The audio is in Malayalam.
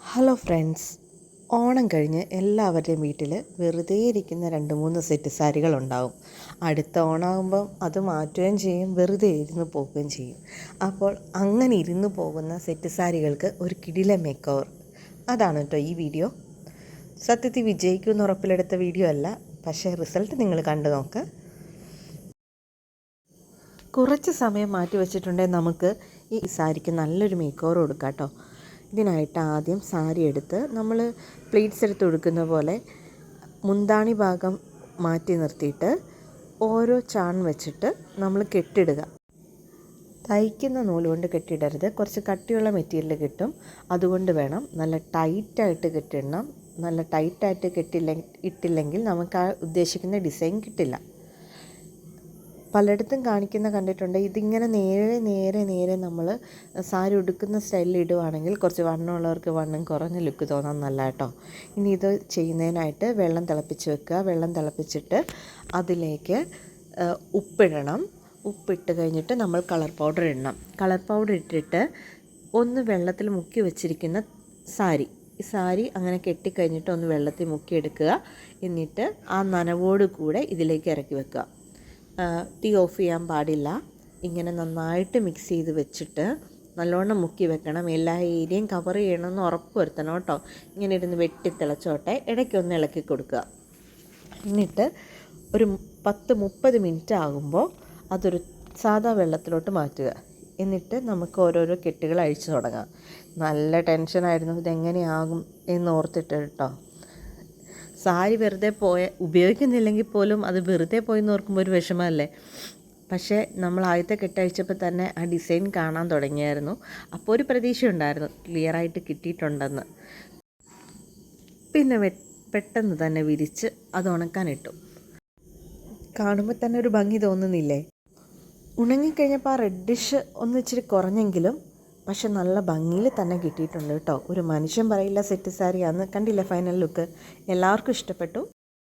ഹലോ ഫ്രണ്ട്സ് ഓണം കഴിഞ്ഞ് എല്ലാവരുടെയും വീട്ടിൽ വെറുതെ ഇരിക്കുന്ന രണ്ട് മൂന്ന് സെറ്റ് സാരികളുണ്ടാവും അടുത്ത ഓണമാകുമ്പം അത് മാറ്റുകയും ചെയ്യും വെറുതെ ഇരുന്ന് പോകുകയും ചെയ്യും. അപ്പോൾ അങ്ങനെ ഇരുന്ന് പോകുന്ന സെറ്റ് സാരികൾക്ക് ഒരു കിടില മേക്ക് അതാണ് കേട്ടോ ഈ വീഡിയോ സത്യത്തിൽ വിജയിക്കുമെന്ന് ഉറപ്പിലെടുത്ത വീഡിയോ അല്ല പക്ഷേ റിസൾട്ട് നിങ്ങൾ കണ്ടു നോക്ക്. കുറച്ച് സമയം മാറ്റി വെച്ചിട്ടുണ്ടെങ്കിൽ നമുക്ക് ഈ സാരിക്ക് നല്ലൊരു മേക്ക് കൊടുക്കാം കേട്ടോ ഇതിനായിട്ട് ആദ്യം സാരി എടുത്ത് നമ്മൾ പ്ലീറ്റ്സ് എടുത്ത് കൊടുക്കുന്ന പോലെ മുന്താണി ഭാഗം മാറ്റി നിർത്തിയിട്ട് ഓരോ ചാൺ വെച്ചിട്ട് നമ്മൾ കെട്ടിടുക. തയ്ക്കുന്ന നൂലുകൊണ്ട് കെട്ടിടരുത്. കുറച്ച് കട്ടിയുള്ള മെറ്റീരിയൽ കിട്ടും. അതുകൊണ്ട് വേണം നല്ല ടൈറ്റായിട്ട് കെട്ടിടണം. നല്ല ടൈറ്റായിട്ട് കെട്ടില്ല ഇട്ടില്ലെങ്കിൽ നമുക്ക് ആ ഉദ്ദേശിക്കുന്ന ഡിസൈൻ കിട്ടില്ല. പലയിടത്തും കാണിക്കുന്ന കണ്ടിട്ടുണ്ട്. ഇതിങ്ങനെ നേരെ നേരെ നേരെ നമ്മൾ സാരി ഉടുക്കുന്ന സ്റ്റൈലിൽ ഇടുവാണെങ്കിൽ കുറച്ച് വണ്ണമുള്ളവർക്ക് വണ്ണം കുറഞ്ഞ ലുക്ക് തോന്നാൻ നല്ല കേട്ടോ ഇനി ഇത് ചെയ്യുന്നതിനായിട്ട് വെള്ളം തിളപ്പിച്ച് വെക്കുക. വെള്ളം തിളപ്പിച്ചിട്ട് അതിലേക്ക് ഉപ്പിടണം. ഉപ്പിട്ട് കഴിഞ്ഞിട്ട് നമ്മൾ കളർ പൗഡർ ഇടണം. കളർ പൗഡർ ഇട്ടിട്ട് ഒന്ന് വെള്ളത്തിൽ മുക്കി വെച്ചിരിക്കുന്ന സാരി. ഈ സാരി അങ്ങനെ കെട്ടിക്കഴിഞ്ഞിട്ട് ഒന്ന് വെള്ളത്തിൽ മുക്കിയെടുക്കുക. എന്നിട്ട് ആ നനവോട് കൂടെ ഇതിലേക്ക് ഇറക്കി വെക്കുക. തീ ഓഫ് ചെയ്യാൻ പാടില്ല. ഇങ്ങനെ നന്നായിട്ട് മിക്സ് ചെയ്ത് വെച്ചിട്ട് നല്ലോണം മുക്കി വെക്കണം. എല്ലാ ഏരിയയും കവർ ചെയ്യണമെന്ന് ഉറപ്പ് വരുത്തണം കേട്ടോ. ഇങ്ങനെ ഇരുന്ന് വെട്ടി തിളച്ചോട്ടെ. ഇടയ്ക്കൊന്ന് ഇളക്കി കൊടുക്കുക. എന്നിട്ട് ഒരു പത്ത് മുപ്പത് മിനിറ്റ് ആകുമ്പോൾ അതൊരു സാധാ വെള്ളത്തിലോട്ട് മാറ്റുക. എന്നിട്ട് നമുക്ക് ഓരോരോ കെട്ടുകൾ അഴിച്ചു തുടങ്ങാം. നല്ല ടെൻഷനായിരുന്നു ഇതെങ്ങനെയാകും എന്ന് ഓർത്തിട്ട് കേട്ടോ. സാരി വെറുതെ പോയ ഉപയോഗിക്കുന്നില്ലെങ്കിൽ പോലും അത് വെറുതെ പോയി എന്ന് ഓർക്കുമ്പോൾ ഒരു വിഷമമല്ലേ? പക്ഷേ നമ്മൾ ആദ്യത്തെ കെട്ടഴിച്ചപ്പോൾ തന്നെ ആ ഡിസൈൻ കാണാൻ തുടങ്ങിയായിരുന്നു. അപ്പോൾ ഒരു പ്രതീക്ഷ ഉണ്ടായിരുന്നു ക്ലിയറായിട്ട് കിട്ടിയിട്ടുണ്ടെന്ന്. പിന്നെ പെട്ടെന്ന് തന്നെ വിരിച്ച് അത് ഉണക്കാനിട്ടു കാണുമ്പോൾ തന്നെ ഒരു ഭംഗി തോന്നുന്നില്ലേ? ഉണങ്ങിക്കഴിഞ്ഞപ്പോൾ ആ റെഡിഷ് ഒന്ന് ഇച്ചിരി കുറഞ്ഞെങ്കിലും പക്ഷെ നല്ല ഭംഗിയിൽ തന്നെ കിട്ടിയിട്ടുണ്ട് കേട്ടോ. ഒരു മനുഷ്യൻ പറയില്ല സെറ്റ് സാരി അന്ന് കണ്ടില്ല ഫൈനൽ ലുക്ക് എല്ലാവർക്കും ഇഷ്ടപ്പെട്ടു.